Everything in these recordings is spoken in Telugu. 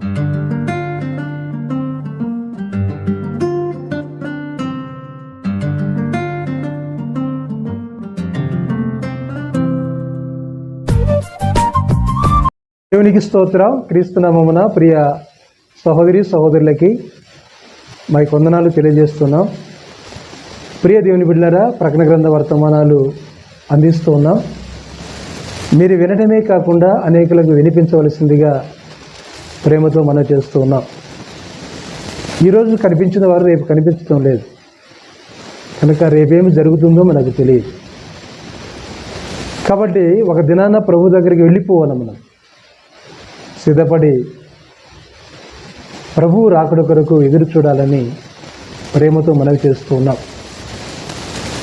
దేవునికి స్తోత్రం క్రీస్తునామమున ప్రియ సహోదరి సహోదరులకి మా కొందనాలు తెలియజేస్తున్నాం. ప్రియ దేవుని బిడ్డలారా ప్రకటన గ్రంథ వర్తమానాలు అందిస్తూ ఉన్నాం. మీరు వినటమే కాకుండా అనేకులకు వినిపించవలసిందిగా ప్రేమతో మనం చేస్తూ ఉన్నాం. ఈరోజు కనిపించిన వారు రేపు కనిపించడం లేదు. కనుక రేపేమి జరుగుతుందో మనకు తెలియదు. కాబట్టి ఒక దినాన ప్రభు దగ్గరికి వెళ్ళిపోవాలి మనం. సిద్ధపడి ప్రభువు రాకడ కొరకు ఎదురు చూడాలని ప్రేమతో మనవి చేస్తూ ఉన్నాం.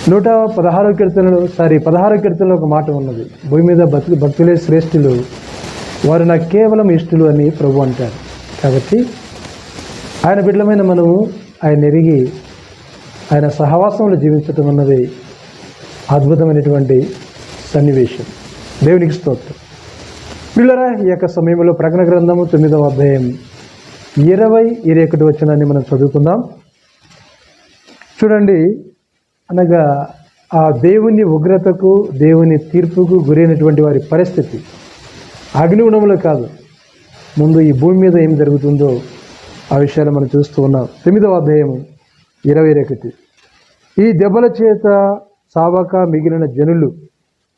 నూట పదహారో కీర్తనలో సారీ పదహారో కీర్తనలో ఒక మాట ఉన్నది. భూమి మీద భక్తులే శ్రేష్ఠులు. వారు నాకు కేవలం ఇష్టలు అని ప్రభు అంటారు. కాబట్టి ఆయన బిడ్డలమైన మనము ఆయన ఎరిగి ఆయన సహవాసంలో జీవించటం అన్నది అద్భుతమైనటువంటి సన్నివేశం. దేవునికి స్తోత్రం. పిల్లరా ఈ యొక్క సమయంలో ప్రకటన గ్రంథము తొమ్మిదవ అధ్యాయం ఇరవై ఇరవై ఒకటి వచ్చినాన్ని మనం చదువుకుందాం. చూడండి అనగా ఆ దేవుని ఉగ్రతకు దేవుని తీర్పుకు గురైనటువంటి వారి పరిస్థితి. అగ్నిగుణంలో కాదు. ముందు ఈ భూమి మీద ఏం జరుగుతుందో ఆ విషయాలు మనం చూస్తూ ఉన్నాం. తొమ్మిదవ అధ్యాయం ఇరవై ఒకటి ఈ దెబ్బల చేత సావక మిగిలిన జనులు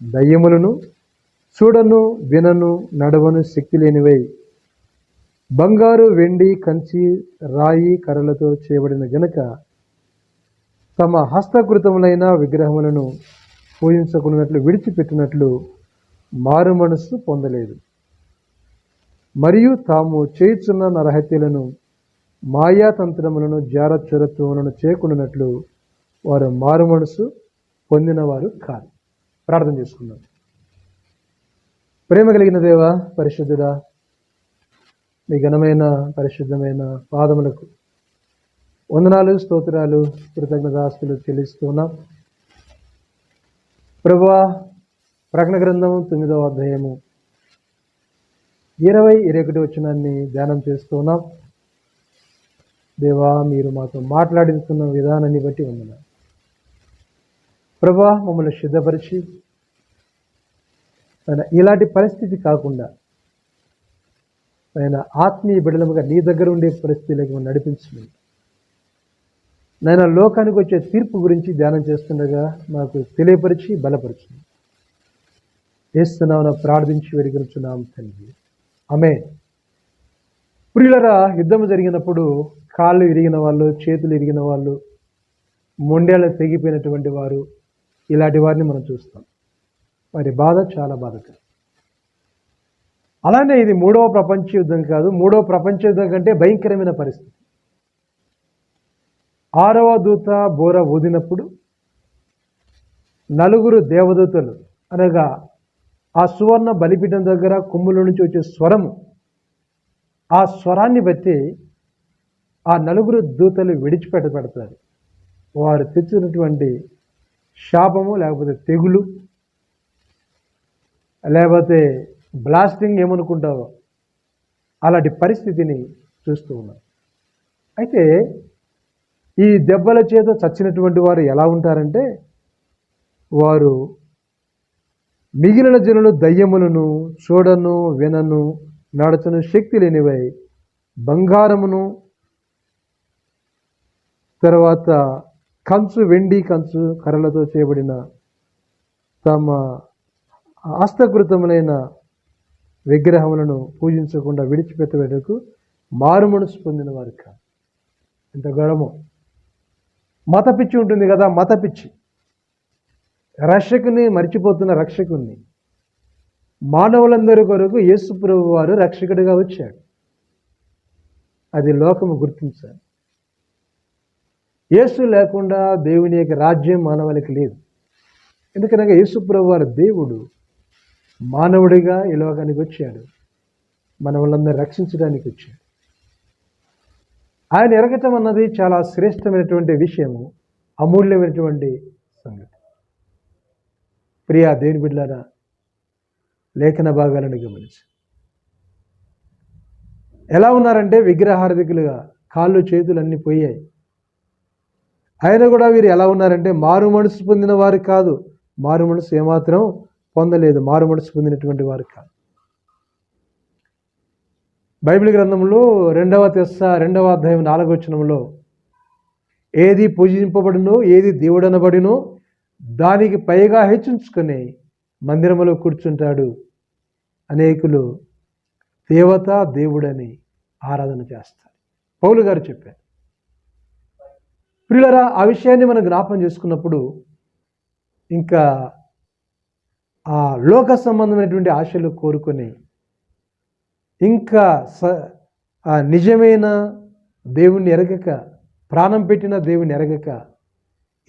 దయ్యములను చూడను వినను నడవను శక్తి లేనివై బంగారు వెండి కంచి రాయి కర్రలతో చేయబడిన గనుక తమ హస్తకృతములైన విగ్రహములను పూజించకున్నట్లు విడిచిపెట్టినట్లు మారు మనస్సు పొందలేదు. మరియు తాము చేయుచున్న నరహత్యలను మాయాతంత్రములను జారచరత్వములను చేకున్నట్లు వారు మారు మనసు పొందినవారు కాదు. ప్రార్థన చేసుకున్నాం ప్రేమ కలిగిన దేవ పరిశుద్ధుడా మీ ఘనమైన పరిశుద్ధమైన పాదములకు వందనాలు స్తోత్రాలు కృతజ్ఞతాస్తులు చెల్లిస్తున్నాం. ప్రభువా ప్రకటన గ్రంథము తొమ్మిదవ అధ్యాయము. ఇరవై ఇరవై ఒకటి వచ్చినాన్ని ధ్యానం చేస్తున్నాం దేవా మీరు మాతో మాట్లాడుతున్న విధానాన్ని బట్టి వందన ప్రభా మమ్మల్ని సిద్ధపరిచి ఆయన ఇలాంటి పరిస్థితి కాకుండా ఆయన ఆత్మీయ బిడలముగా నీ దగ్గర ఉండే పరిస్థితిలోకి మనం నడిపించండి. నేను లోకానికి వచ్చే తీర్పు గురించి ధ్యానం చేస్తుండగా మాకు తెలియపరిచి బలపరిచింది చేస్తున్నామని ప్రార్థించి వెరిగించున్నాం తండ్రి. ఆమె ప్రియులరా యుద్ధం జరిగినప్పుడు కాళ్ళు ఇరిగిన వాళ్ళు చేతులు ఇరిగిన వాళ్ళు మొండేళ్ళు తెగిపోయినటువంటి వారు ఇలాంటి వారిని మనం చూస్తాం. వారి బాధ చాలా బాధకరం. అలానే ఇది మూడవ ప్రపంచ యుద్ధం కాదు మూడవ ప్రపంచ యుద్ధం కంటే భయంకరమైన పరిస్థితి. ఆరవ దూత బోర ఊదినప్పుడు నలుగురు దేవదూతలు అనగా ఆ సువర్ణ బలిపీఠం దగ్గర కొమ్ముల నుంచి వచ్చే స్వరము ఆ స్వరాన్ని బట్టి ఆ నలుగురు దూతలు విడిచిపెట్టబడతారు. వారు తెచ్చినటువంటి శాపము లేకపోతే తెగులు లేకపోతే బ్లాస్టింగ్ ఏమనుకుంటావో అలాంటి పరిస్థితిని చూస్తూ ఉన్నాం అయితే ఈ దెబ్బల చేత చచ్చినటువంటి వారు ఎలా ఉంటారంటే వారు మిగిలిన జనులు దయ్యములను చూడను వినను నడచను శక్తి లేనివై బంగారమును తర్వాత కంచు వెండి కంచు కర్రలతో చేయబడిన తమ హస్తకృతములైన విగ్రహములను పూజించకుండా విడిచిపెట్టబెట్టకు మారు మనసు పొందిన వారు కాదు. ఎంత గౌరవం మత పిచ్చి ఉంటుంది కదా మత పిచ్చి. రక్షకుని మర్చిపోతున్న రక్షకుని మానవులందరి కొరకు యేసు ప్రభు వారు రక్షకుడిగా వచ్చాడు. అది లోకము గుర్తించాలి. యేసు లేకుండా దేవుని యొక్క రాజ్యం మానవులకి లేదు. ఎందుకనగా యేసు ప్రభు వారు దేవుడు మానవుడిగా ఈ లోకానికి వచ్చాడు. మనవులందరూ రక్షించడానికి వచ్చాడు. ఆయన ఎరగటం అన్నది చాలా శ్రేష్టమైనటువంటి విషయము అమూల్యమైనటువంటి ప్రియా దేవుని బిడ్డారా లేఖన భాగాలను గమనించి. ఎలా ఉన్నారంటే విగ్రహార్థికులుగా కాళ్ళు చేతులు అన్నీ పోయాయి. ఆయన కూడా వీరు ఎలా ఉన్నారంటే మారు మనసు పొందిన వారు కాదు. మారు మనసు ఏమాత్రం పొందలేదు. మారు మనసు పొందినటువంటి వారు కాదు. బైబిల్ గ్రంథంలో రెండవ తెస్స రెండవ అధ్యాయం నాలుగవచనంలో ఏది పూజింపబడినో ఏది దేవుడనబడినో దానికి పైగా హెచ్చించుకొని మందిరములో కూర్చుంటాడు. అనేకులు దేవత దేవుడని ఆరాధన చేస్తారు. పౌలు గారు చెప్పారు. ప్రియులరా ఆ విషయాన్ని మనం జ్ఞాపం చేసుకున్నప్పుడు ఇంకా ఆ లోక సంబంధమైనటువంటి ఆశలు కోరుకొని ఇంకా స ఆ నిజమైన దేవుణ్ణి ఎరగక ప్రాణం పెట్టిన దేవుని ఎరగక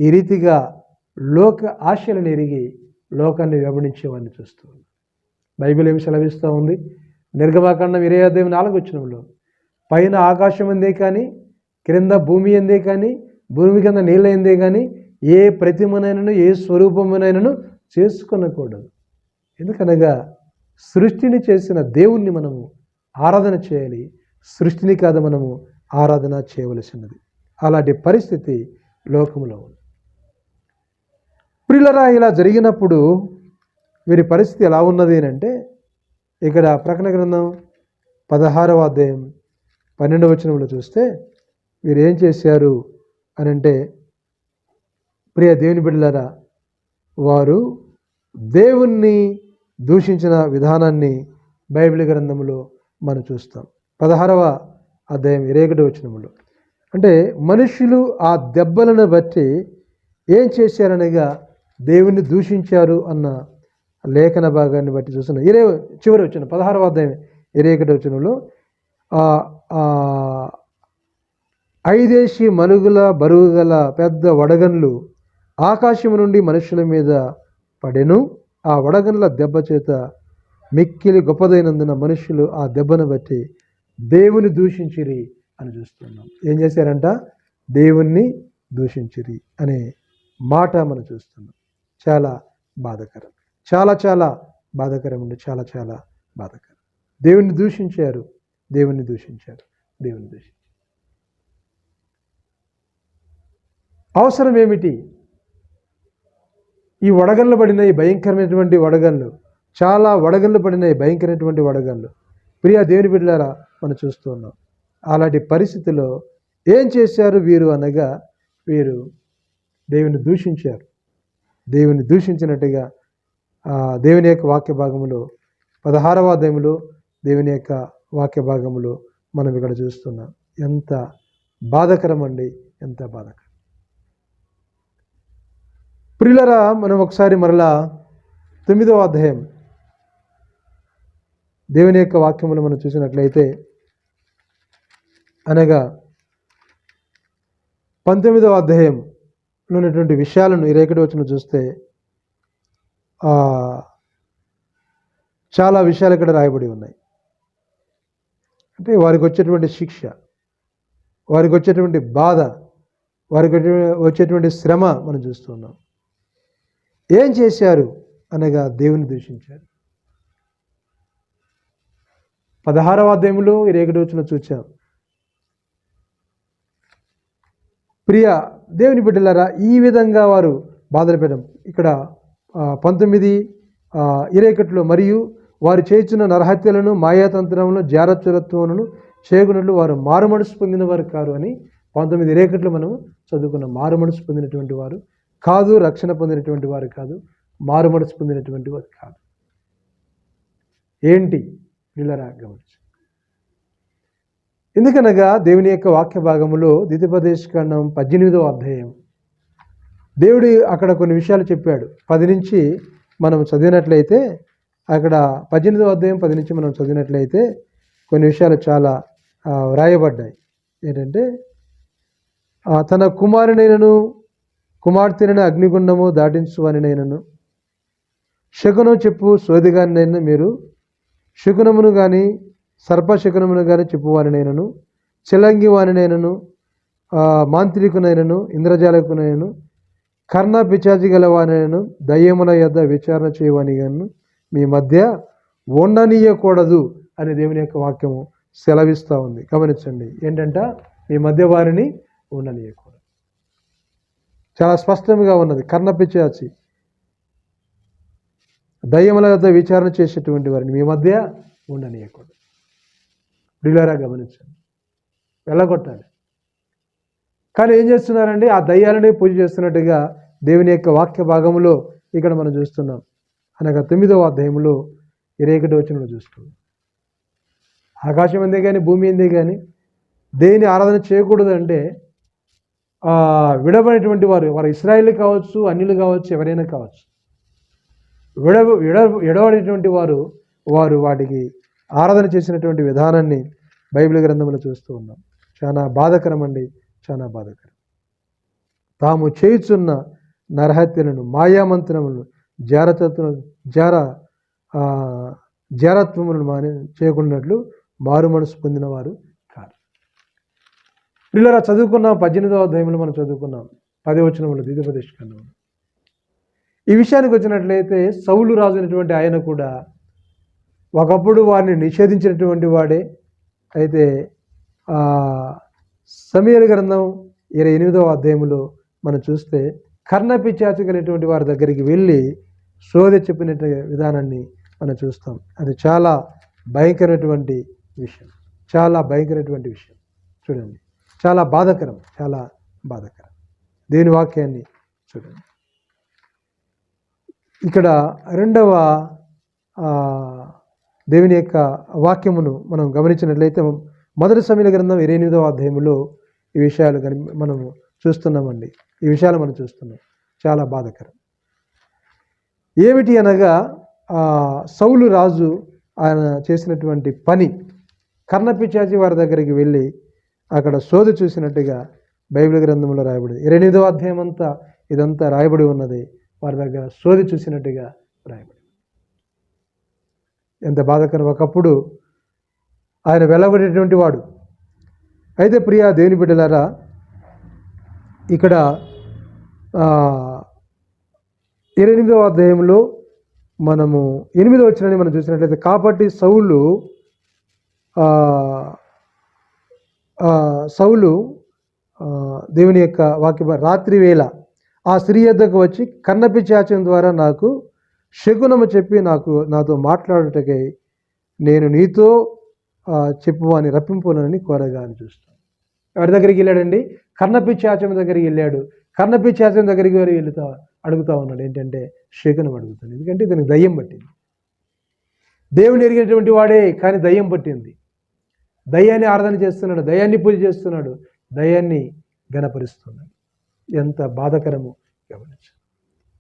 ఈ రీతిగా లోక ఆశలను ఎరిగి లోకాన్ని వెంబడించేవాడిని చూస్తూ బైబిల్ ఏమి సెలవిస్తూ ఉంది? నిర్గమాకాండం ఇరవై అధ్యాయం నాలుగు వచ్చినంలో పైన ఆకాశం ఎందే కానీ క్రింద భూమి ఎందే కానీ భూమి కింద నీళ్ళ ఎందే కానీ ఏ ప్రతిమనైనను ఏ స్వరూపమునైనను చేసుకునకూడదు. ఎందుకనగా సృష్టిని చేసిన దేవుణ్ణి మనము ఆరాధన చేయాలి. సృష్టిని కాదు మనము ఆరాధన చేయవలసినది. అలాంటి పరిస్థితి లోకంలో ఉంది. ప్రిలరా ఇలా జరిగినప్పుడు వీరి పరిస్థితి ఎలా ఉన్నది అంటే ఇక్కడ ప్రకటన గ్రంథం పదహారవ అధ్యాయం పన్నెండవ వచనంలో చూస్తే వీరు ఏం చేశారు అని అంటే ప్రియ దేవుని బిడ్డలారా వారు దేవుణ్ణి దూషించిన విధానాన్ని బైబిల్ గ్రంథంలో మనం చూస్తాం. పదహారవ అధ్యాయం ఇరేకటి వచనంలో. అంటే మనుషులు ఆ దెబ్బలను బట్టి ఏం చేశారనగా దేవుణ్ణి దూషించారు అన్న లేఖన భాగాన్ని బట్టి చూస్తున్నాం. ఇరే చివరి వచ్చిన పదహారవ అధ్యాయం ఇరవై ఒకటి వచ్చినలో ఐదేసి మనుగుల బరువు గల పెద్ద వడగన్లు ఆకాశం నుండి మనుషుల మీద పడెను. ఆ వడగన్ల దెబ్బ చేత మిక్కిలి గొప్పదైనందున మనుషులు ఆ దెబ్బను బట్టి దేవుని దూషించిరి అని చూస్తున్నాం. ఏం చేశారంట? దేవుణ్ణి దూషించిరి అనే మాట మనం చూస్తున్నాం. చాలా బాధకరం. చాలా చాలా బాధకరం అండి. చాలా చాలా బాధకరం. దేవుణ్ణి దూషించారు. దేవుణ్ణి దూషించారు. దేవుని దూషించారు. అవసరం ఏమిటి? ఈ వడగళ్ళు పడిన ఈ భయంకరమైనటువంటి వడగళ్ళు చాలా వడగళ్ళు పడిన ఈ భయంకరమైనటువంటి వడగళ్ళు. ప్రియా దేవుని బిడ్డలారా మనం చూస్తున్నాం అలాంటి పరిస్థితిలో ఏం చేశారు వీరు అనగా వీరు దేవుని దూషించారు. దేవుని దూషించినట్టుగా దేవుని యొక్క వాక్య భాగములో పదహారవ అధ్యాయంలో దేవుని యొక్క వాక్య భాగములో మనం ఇక్కడ చూస్తున్నాం. ఎంత బాధకరం అండి ఎంత బాధకరం. ప్రిలరా మనం ఒకసారి మరలా తొమ్మిదవ అధ్యాయం దేవుని యొక్క వాక్యములు మనం చూసినట్లయితే అనగా పంతొమ్మిదవ అధ్యాయం ఉన్నటువంటి విషయాలను ఈ రేఖటి వచ్చిన చూస్తే చాలా విషయాలు ఇక్కడ రాయబడి ఉన్నాయి. అంటే వారికి వచ్చేటువంటి శిక్ష వారికి వచ్చేటువంటి బాధ వారికి వచ్చేటువంటి శ్రమ మనం చూస్తున్నాం ఏం చేశారు అనగా దేవుని దూషించారు. పదహారవ అధ్యాయంలో ఈ రేఖటి వచ్చిన చూచాం. ప్రియ దేవుని బిడ్డలారా ఈ విధంగా వారు బాధలు పెట్టడం. ఇక్కడ పంతొమ్మిది ఇరేకట్లు ఇరేకట్లో మరియు వారు చేయించిన నరహత్యలను మాయాతంత్రములను జారత్వరత్వములను చేయకున్నట్లు వారు మారుమనసు పొందిన వారు కారు అని పంతొమ్మిది ఇరేకట్లు మనం చదువుకున్న. మారుమనసు పొందినటువంటి వారు కాదు రక్షణ పొందినటువంటి వారు కాదు మారుమనసు పొందినటువంటి వారు కాదు. ఏంటి? వీళ్ళరా గమనించు. ఎందుకనగా దేవుని యొక్క వాక్య భాగములో ద్వితీయోపదేశ ఖండం పద్దెనిమిదవ అధ్యాయం. దేవుడు అక్కడ కొన్ని విషయాలు చెప్పాడు. పది నుంచి మనం చదివినట్లయితే అక్కడ పద్దెనిమిదవ అధ్యాయం పది నుంచి మనం చదివినట్లయితే కొన్ని విషయాలు చాలా వ్రాయబడ్డాయి. ఏంటంటే తన కుమారునైనను కుమార్తెనైన అగ్నిగుండము దాటించువానినైనను శకునం చెప్పు సోదిగానైనా మీరు శకునమును కానీ సర్పశకునమును కానీ చెప్పువానినైనను చిలంగి వానినైనను ఆ, మాంత్రికునైనను ఇంద్రజాలకునైనను కర్ణ పిచాచి గలవానైనను దయ్యముల యొద్ద విచారణ చేయవని గాను మీ మధ్య ఉండనీయకూడదు అనే దేవుని యొక్క వాక్యము సెలవిస్తూ ఉంది. గమనించండి. ఏంటంటే? మీ మధ్య వారిని ఉండనీయకూడదు. చాలా స్పష్టంగా ఉన్నది. కర్ణపిచాచి దయ్యముల వద్ద విచారణ చేసేటువంటి వారిని మీ మధ్య ఉండనీయకూడదు. ప్రియులారా గమనించండి. వెళ్ళగొట్టాలి. కానీ ఏం చేస్తున్నారండి? ఆ దయ్యాలని పూజ చేస్తున్నట్టుగా దేవుని యొక్క వాక్య భాగంలో ఇక్కడ మనం చూస్తున్నాం. అనగా తొమ్మిదవ అధ్యాయంలో ఇరవై ఒకటి వచ్చిన చూస్తున్నాం. ఆకాశం ఎందే కానీ భూమి ఎందే కానీ దేని ఆరాధన చేయకూడదు అంటే విడబడినటువంటి వారు వారు ఇస్రాయిల్ కావచ్చు అన్యులు కావచ్చు ఎవరైనా కావచ్చు. విడ విడ విడబడినటువంటి వారు వారు వాటికి ఆరాధన చేసినటువంటి విధానాన్ని బైబిల్ గ్రంథంలో చూస్తూ ఉన్నాం. చాలా బాధకరం అండి చాలా బాధకరం. తాము చేయుచున్న నరహత్యలను మాయామంత్రములను జారతత్వ జార జారత్వములను మాని చేయకున్నట్లు మారు మనసు పొందిన వారు కాదు. పిల్లరా చదువుకున్నాం పద్దెనిమిదవ అధ్యాయంలో మనం చదువుకున్నాం. పది వచనములు ద్వితీయోపదేశ ఈ విషయానికి వచ్చినట్లయితే సౌలు రాజు అయినటువంటి ఆయన కూడా ఒకప్పుడు వారిని నిషేధించినటువంటి వాడే అయితే సమీర గ్రంథం ఇరవై ఎనిమిదవ అధ్యాయంలో మనం చూస్తే కర్ణ పిచ్చాచి కలిగినటువంటి వారి దగ్గరికి వెళ్ళి శోధ చెప్పిన విధానాన్ని మనం చూస్తాం. అది చాలా భయంకరమైనటువంటి విషయం. చాలా భయంకరమైనటువంటి విషయం. చూడండి. చాలా బాధకరం. చాలా బాధకరం. దేని వాక్యాన్ని చూడండి. ఇక్కడ రెండవ దేవుని యొక్క వాక్యమును మనం గమనించినట్లయితే మొదటి సమీల గ్రంథం ఇరవై ఎనిమిదవ అధ్యాయంలో ఈ విషయాలు కని మనము చూస్తున్నామండి. ఈ విషయాలు మనం చూస్తున్నాం. చాలా బాధకరం. ఏమిటి అనగా సౌలు రాజు ఆయన చేసినటువంటి పని కర్ణపిచాచి వారి దగ్గరికి వెళ్ళి అక్కడ శోధ చూసినట్టుగా బైబిల్ గ్రంథంలో రాయబడి ఇరవై ఎనిమిదవ అధ్యాయం అంతా ఇదంతా రాయబడి ఉన్నది. వారి దగ్గర శోధి చూసినట్టుగా రాయబడి ఎంత బాధకరం. ఒకప్పుడు ఆయన వెళ్ళబడేటువంటి వాడు. అయితే ప్రియా దేవుని బిడ్డలారా ఇక్కడ ఎనిమిదవ అధ్యాయంలో మనము ఎనిమిదవ వచ్చినని మనం చూసినట్లయితే కాబట్టి సౌలు సౌలు దేవుని యొక్క వాక్య రాత్రి వేళ ఆ స్త్రీ యొద్దకు వచ్చి కన్నపిచాచం ద్వారా నాకు శకునము చెప్పి నాకు నాతో మాట్లాడుటకై నేను నీతో చెప్పువాని చెప్పు రప్పింపునని కోరగా అని చూస్తాను. ఎవరి దగ్గరికి వెళ్ళాడండి? కర్ణపిచ్చాచం దగ్గరికి వెళ్ళాడు. కర్ణపిచ్చాచం దగ్గరికి వారు వెళుతా అడుగుతా ఉన్నాడు. ఏంటంటే శకునం అడుగుతాను ఎందుకంటే ఇతనికి దయ్యం పట్టింది. దేవుని ఎరిగినటువంటి వాడే కానీ దయ్యం పట్టింది. దయ్యాన్ని ఆరాధన చేస్తున్నాడు. దయ్యాన్ని పూజ చేస్తున్నాడు. దయ్యాన్ని గణపరుస్తున్నాడు ఎంత బాధకరము గమనించు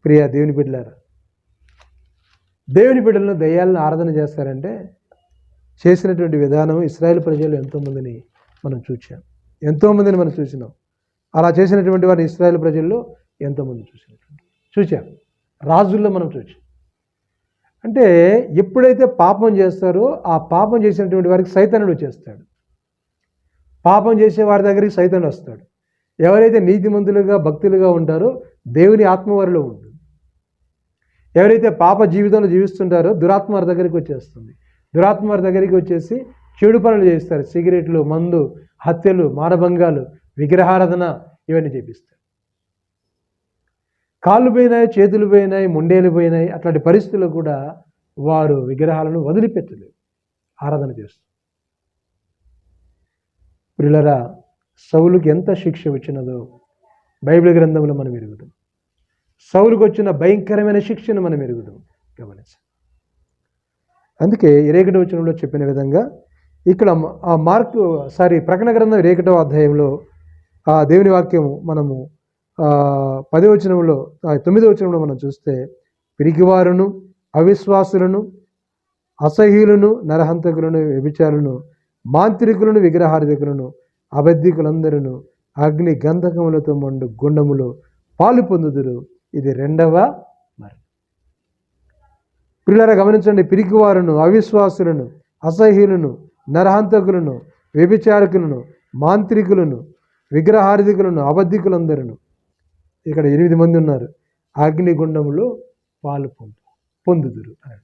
ప్రియ దేవుని బిడ్డలారా దేవుని బిడ్డలను దయ్యాలను ఆరాధన చేస్తారంటే చేసినటువంటి విధానం ఇస్రాయేల్ ప్రజలు ఎంతోమందిని మనం చూసాం ఎంతోమందిని మనం చూసినాం. అలా చేసినటువంటి వారిని ఇస్రాయేల్ ప్రజల్లో ఎంతోమంది చూసినటువంటి చూసాం రాజుల్లో మనం చూసాం అంటే ఎప్పుడైతే పాపం చేస్తారో ఆ పాపం చేసినటువంటి వారికి సైతనుడు చేస్తాడు పాపం చేసే వారి దగ్గరికి సైతనుడు వస్తాడు. ఎవరైతే నీతిమంతులుగా భక్తులుగా ఉంటారో దేవుని ఆత్మ వారిలో ఉంటుంది ఎవరైతే పాప జీవితంలో జీవిస్తుంటారో దురాత్మవారి దగ్గరికి వచ్చేస్తుంది. దురాత్మ దగ్గరికి వచ్చేసి చెడు పనులు చేస్తారు. సిగరెట్లు మందు హత్యలు మానభంగాలు విగ్రహారాధన ఇవన్నీ చేపిస్తారు. కాళ్ళు పోయినాయి చేతులు పోయినాయి ముండేలు పోయినాయి అట్లాంటి పరిస్థితుల్లో కూడా వారు విగ్రహాలను వదిలిపెట్టలేదు. ఆరాధన చేస్తారు. ప్రిలరా సౌలుకి ఎంత శిక్ష వచ్చినదో బైబిల్ గ్రంథంలో మనం ఎరుగుతాం. సౌలుకు వచ్చిన భయంకరమైన శిక్షను మనం ఎరుగుదాం. గమనించండి. అందుకే ఇరేకటి వచనంలో చెప్పిన విధంగా ఇక్కడ ఆ మార్కు సారీ ప్రకటన గ్రంథం రేకటో అధ్యాయంలో ఆ దేవుని వాక్యము మనము ఆ, పది వచనంలో తొమ్మిదో వచనంలో మనం చూస్తే పిరిగివారును అవిశ్వాసులను అసహ్యులను నరహంతకులను వ్యభిచారులను మాంత్రికులను విగ్రహార్థకులను అబద్ధికులందరూ అగ్ని గంధకములతో మండు గుండములో పాలు పొందుదురు. ఇది రెండవ మరి పిల్లల గమనించండి పిరికివారును అవిశ్వాసులను అసహ్యులను నరహంతకులను వ్యభిచారకులను మాంత్రికులను విగ్రహార్థికులను అబద్ధికులందరూ ఇక్కడ ఎనిమిది మంది ఉన్నారు. అగ్నిగుండంలో పాలు పొందు పొందుదురు. అని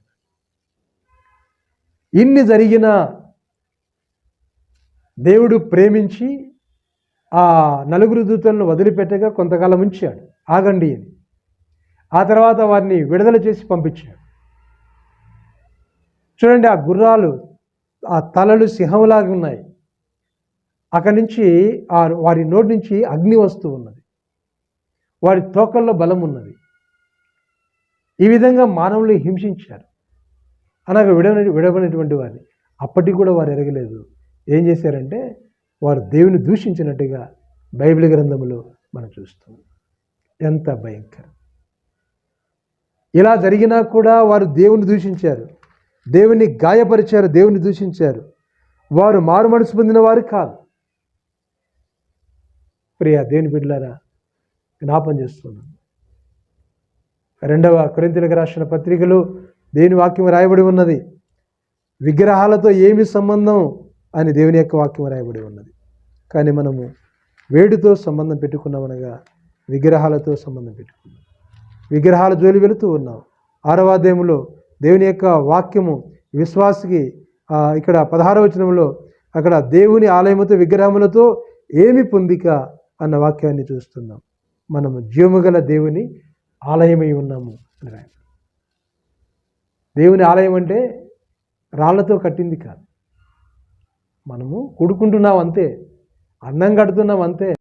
ఇన్ని జరిగిన దేవుడు ప్రేమించి ఆ నలుగురు దూతలను వదిలిపెట్టగా కొంతకాలం ఉంచాడు. ఆగండి అని. ఆ తర్వాత వారిని విడుదల చేసి పంపించాడు చూడండి ఆ గుర్రాలు ఆ తలలు సింహంలాగా ఉన్నాయి. అక్కడి నుంచి ఆ వారి నోటి నుంచి అగ్ని వస్తూ ఉన్నది. వారి తోకల్లో బలం ఉన్నది. ఈ విధంగా మానవులు హింసించారు. అనగా విడవని విడవనటువంటి వారిని. అప్పటికి కూడా వారు ఎరగలేదు. ఏం చేశారంటే వారు దేవుని దూషించినట్టుగా బైబిల్ గ్రంథంలో మనం చూస్తాం ఎంత భయంకరం! ఇలా జరిగినా కూడా వారు దేవుని దూషించారు. దేవుని గాయపరిచారు దేవుని దూషించారు. వారు మారు మనసు పొందిన వారు కాదు. ప్రియా దేవుని బిడ్డలారా జ్ఞాపం చేస్తున్నాను. రెండవ కొరింతలకు రాసిన పత్రికలో దేవుని వాక్యం రాయబడి ఉన్నది. విగ్రహాలతో ఏమి సంబంధం అని దేవుని యొక్క వాక్యం రాయబడి ఉన్నది. కానీ మనము వేడితో సంబంధం పెట్టుకున్నామనగా విగ్రహాలతో సంబంధం పెట్టుకున్నాం. విగ్రహాల జోలి వెళుతూ ఉన్నాం. ఆరవ అధ్యాయంలో దేవుని యొక్క వాక్యము విశ్వాసికి ఇక్కడ పదహారవ వచనంలో అక్కడ దేవుని ఆలయముతో విగ్రహములతో ఏమి పొందిక అన్న వాక్యాన్ని చూస్తున్నాం. మనము జీవము గల దేవుని ఆలయమై ఉన్నాము. అని రాయబడింది. దేవుని ఆలయం అంటే రాళ్ళతో కట్టింది కాదు. మనము కూడుకుంటున్నాం అంతే అన్నం కడుతున్నాం అంతే.